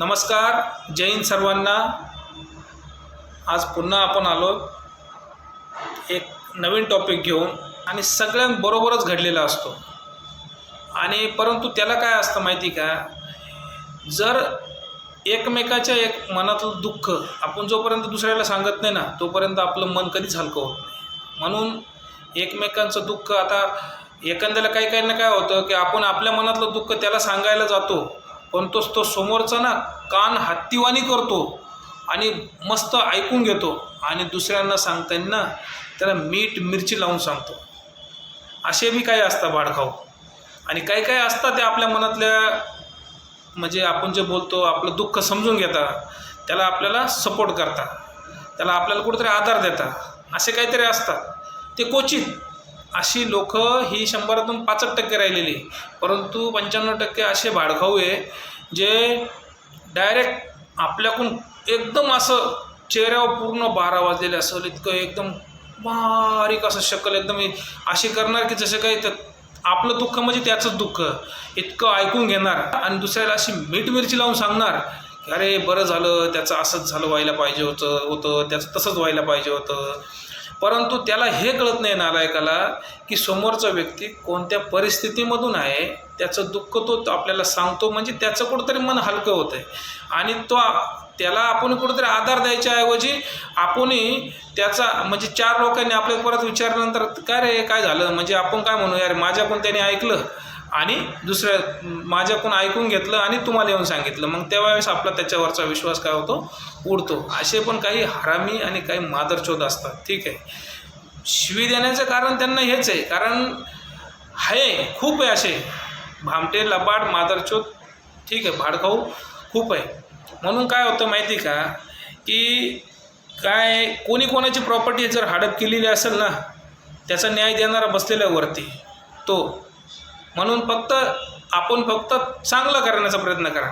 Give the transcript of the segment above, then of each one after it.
नमस्कार जय हिंद सर्वांना. आज पुन्हा आपण आलो. एक नवीन टॉपिक घेऊन आणि सगळ्यांबरोबरच घडलेला असतो. आणि परंतु त्याला काय असतं माहिती का? जर एकमेकाच्या एक मनातलं दुःख आपण जोपर्यंत दुसऱ्याला सांगत नाही ना तोपर्यंत आपलं मन कधीच हलकं होत नाही. म्हणून एकमेकांचं दुःख आता एखाद्याला काही काही ना काय होतं की आपण आपल्या मनातलं दुःख त्याला सांगायला जातो. पण तोच तो समोरचा ना कान हत्तीवाणी करतो आणि मस्त ऐकून घेतो. आणि दुसऱ्यांना सांगताना त्याला मीठ मिरची लावून सांगतो. असे बी काही असतात भाडखाऊ आणि काही काही असतात ते आपल्या मनातल्या म्हणजे आपण जे बोलतो आपलं दुःख समजून घेतात. त्याला आपल्याला सपोर्ट करतात. त्याला आपल्याला कुठेतरी आधार देतात. असे काहीतरी असतात. ते क्वचित अशी लोक ही शंभरातून पाचच टक्के राहिलेली. परंतु पंच्याण्णव टक्के असे भाडखाऊ आहे जे डायरेक्ट आपल्याकडून एकदम असं चेहऱ्यावर पूर्ण बारा वाजलेले असेल इतकं एकदम बारीक असं शकल एकदम अशी करणार की जसं काही तर आपलं दुःख म्हणजे त्याचंच दुःख. इतकं ऐकून घेणार आणि दुसऱ्याला अशी मीठ मिरची लावून सांगणार की अरे बरं झालं त्याचं असंच झालं व्हायला पाहिजे होतं होतं त्याचं तसंच व्हायला पाहिजे होतं. परंतु त्याला हे कळत नाही नालायकाला की समोरचा व्यक्ती कोणत्या परिस्थितीमधून आहे त्याचं दुःख तो आपल्याला सांगतो म्हणजे त्याचं कुठंतरी मन हलकं होतं आहे आणि तो त्याला आपण कुठंतरी आधार द्यायच्याऐवजी आपणही त्याचा म्हणजे चार लोकांनी आपल्या परत विचारल्यानंतर काय रे काय झालं? म्हणजे आपण काय म्हणू? यार माझ्या पण त्याने ऐकलं. आणि दुसऱ्या माझ्याकडून ऐकून घेतलं आणि तुम्हाला येऊन सांगितलं. मग त्यावेळेस आपला त्याच्यावरचा विश्वास काय होतो? उडतो. असे पण काही हरामी आणि काही मादरचोद असतात. ठीक आहे? शिवी देण्याचं कारण त्यांना हेच आहे. कारण आहे खूप आहे असे. भामटे लबाड मादरचोद ठीक आहे भाडखाऊ खूप आहे. म्हणून काय होतं माहिती का? की काय कोणी कोणाची प्रॉपर्टी जर हडप केलेली असेल ना त्याचा न्याय देणारा बसलेल्यावरती वरती तो. म्हणून फक्त आपण फक्त चांगलं करण्याचा प्रयत्न करा.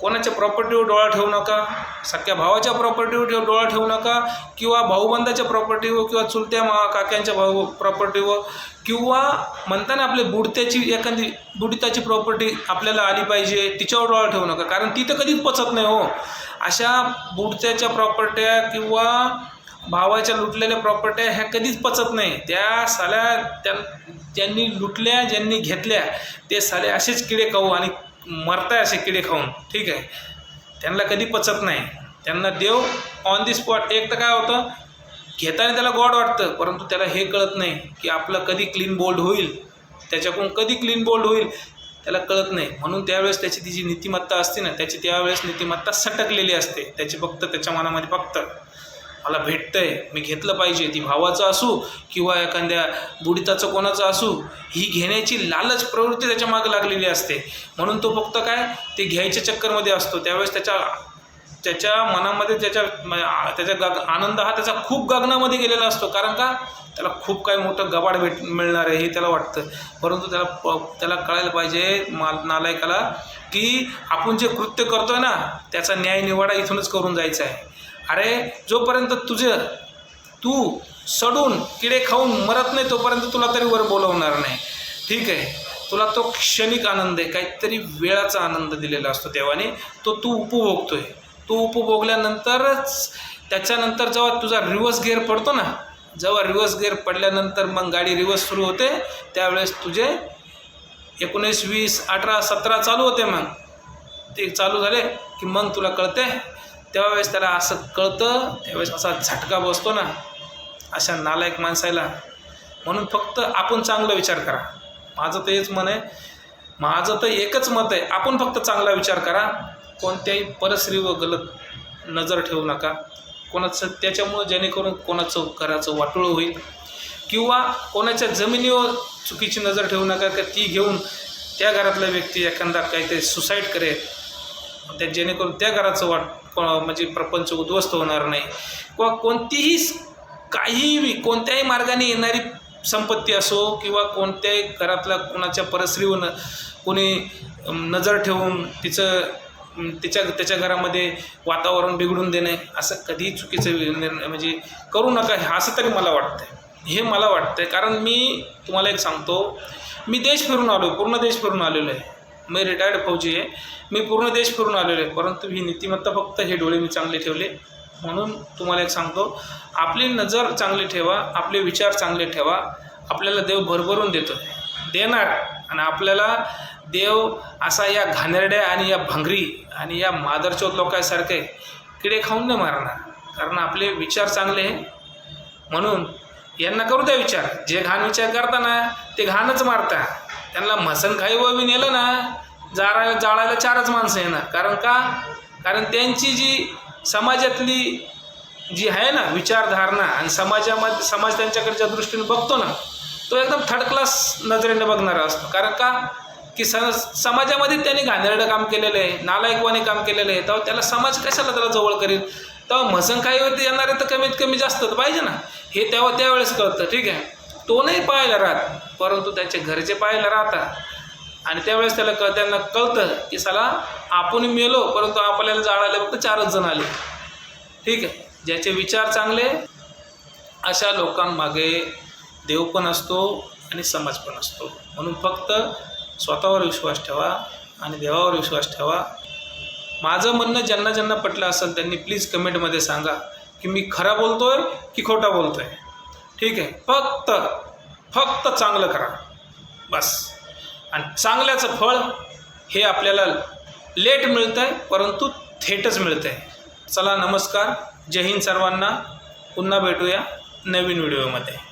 कोणाच्या प्रॉपर्टीवर डोळा ठेवू नका सख्या भावाच्या प्रॉपर्टीवर ठेव डोळा ठेवू नका किंवा भाऊबंदाच्या प्रॉपर्टीवर किंवा चुलत्या मा काक्यांच्या भाऊ प्रॉपर्टीवर किंवा म्हणताना आपले बुडत्याची एखादी बुडिताची प्रॉपर्टी आपल्याला आली पाहिजे तिच्यावर डोळा ठेवू नका. कारण ती तर कधीच पचत नाही हो. अशा बुडत्याच्या प्रॉपर्ट्या किंवा भावाच्या लुटलेल्या प्रॉपर्ट्या ह्या कधीच पचत नाही. त्या साल्या त्या ज्यांनी लुटल्या ज्यांनी घेतल्या ते साले असेच किडे खाऊ आणि मरताय असे किडे खाऊन. ठीक आहे? त्यांना कधी पचत नाही. त्यांना देव ऑन दी स्पॉट एक तर काय होतं घेताना त्याला गॉड वाटतं परंतु त्याला हे कळत नाही की आपलं कधी क्लीन बोल्ड होईल. त्याच्याकडून कधी क्लीन बोल्ड होईल त्याला कळत नाही. म्हणून त्यावेळेस त्याची ती जी नीतिमत्ता असते ना त्याची त्यावेळेस नीतिमत्ता सटकलेली असते. त्याची फक्त त्याच्या मनामध्ये फक्त. मला भेटतंय मी घेतलं पाहिजे. ती भावाचं असू किंवा एखाद्या बुडिताचं कोणाचं असू ही घेण्याची लालच प्रवृत्ती त्याच्यामागे लागलेली असते. म्हणून तो फक्त काय ते घ्यायच्या चक्करमध्ये असतो. त्यावेळेस त्याच्या त्याच्या मनामध्ये त्याच्या म- त्याच्या गग आनंद हा त्याचा खूप गगनामध्ये गेलेला असतो. कारण का? त्याला खूप काही मोठं गबाड भेट मिळणार आहे हे त्याला वाटतं. परंतु त्याला प त्याला कळायला पाहिजे माल नालायकाला की आपण जे कृत्य करतोय ना त्याचा न्याय निवाडा इथूनच करून जायचा आहे. अरे जोपर्यंत तुझं तू सडून किडे खाऊन मरत नाही तोपर्यंत तुला तरी वर बोलवणार नाही. ठीक आहे? तुला तो क्षणिक आनंद आहे काहीतरी वेळाचा आनंद दिलेला असतो देवाने. तो तू उपभोगतोय. तो उपभोगल्यानंतरच त्याच्यानंतर जेव्हा तुझा रिवर्स गिअर पडतो ना जेव्हा रिवर्स गिअर पडल्यानंतर मग गाडी रिवर्स सुरू होते त्यावेळेस तुझे एकोणीस वीस अठरा सतरा चालू होते मग. ते चालू झाले की मग तुला कळते त्यावेळेस त्याला असं कळतं त्यावेळेस असा झटका बसतो ना अशा नालायक माणसाला. म्हणून फक्त आपण चांगला विचार करा. माझं तर हेच मन आहे. माझं तर एकच मत आहे. आपण फक्त चांगला विचार करा. कोणत्याही परस्त्रीवर गलत नजर ठेवू नका. कोणाचं त्याच्यामुळं जेणेकरून कोणाचं घराचं वाटोळं होईल. किंवा कोणाच्या जमिनीवर चुकीची नजर ठेवू नका का ती घेऊन त्या घरातला व्यक्ती एखादा काहीतरी सुसाईड करेल. त्या जेणेकरून त्या घराचं वाट म्हणजे प्रपंच उद्ध्वस्त होणार नाही. किंवा कोणतीही काहीही कोणत्याही मार्गाने येणारी संपत्ती असो किंवा कोणत्याही घरातल्या कोणाच्या परसरीवर न कोणी नजर ठेवून तिचं तिच्या त्याच्या घरामध्ये वातावरण बिघडून देणे असं कधीही चुकीचं निर्णय म्हणजे करू नका हे असं तरी मला वाटतं हे मला वाटतं कारण मी तुम्हाला एक सांगतो मी देश फिरून आलो पूर्ण देश फिरून आलेलो आहे. मी रिटायर्ड फौजी आहे. मी पूर्ण देश फिरून आलेलो आहे. परंतु ही नीतिमत्ता फक्त हे डोळे मी चांगले ठेवले. म्हणून तुम्हाला एक सांगतो आपली नजर चांगली ठेवा आपले विचार चांगले ठेवा. आपल्याला देव भरभरून देतो. देणार आणि आपल्याला देव असा या घाणेरड्या आणि या भंगरी आणि या मादरचोत लोकांसारखे किडे खाऊन नाही मारणार. कारण आपले विचार चांगले आहे म्हणून यांना करू द्या विचार. जे घाण विचार करताना ते घाणच मारता त्यांना म्हसन खाई व बी नेलं ना जाळा जाळायला चारच माणसं येणार. कारण का? कारण त्यांची जी समाजातली जी आहे ना विचारधारणा आणि समाजामध्ये समाज त्यांच्याकडच्या दृष्टीने बघतो ना तो एकदम थर्ड क्लास नजरेने बघणारा असतो. कारण का? की स समाजामध्ये त्यांनी घाणेरडं काम केलेलं आहे नालायकवाने काम केलेलं आहे तेव्हा त्याला समाज कशाला त्याला जवळ करेल? तेव्हा म्हसंग काही होते येणारे तर कमीत कमी जास्त पाहिजे ना. हे तेव्हा त्यावेळेस कळतं ठीक आहे? तो नाही पाहायला राहत परंतु त्याचे घरचे पाहायला राहतात. आणि त्यावेळेस त्याला कळ त्यांना कळतं की साला आपण मेलो परंतु आपल्याला जाळायला फक्त चारच जण आले. ठीक आहे? ज्याचे विचार चांगले अशा लोकांमागे देव पण असतो आणि समाज पण असतो. म्हणून फक्त स्वतःवर विश्वास ठेवा आणि देवावर विश्वास ठेवा. माझं म्हणणं ज्यांना ज्यांना पटलं असेल त्यांनी प्लीज कमेंटमध्ये सांगा की मी खरा बोलतोय की खोटा बोलतोय. ठीक आहे. फक्त फक्त चांगलं करा. बस. आणि चांगल्याचं फळ हे आपल्याला लेट मिळतं आहे परंतु थेटच मिळतं आहे चला नमस्कार. जय हिंद सर्वांना. पुन्हा भेटूया नवीन व्हिडिओमध्ये.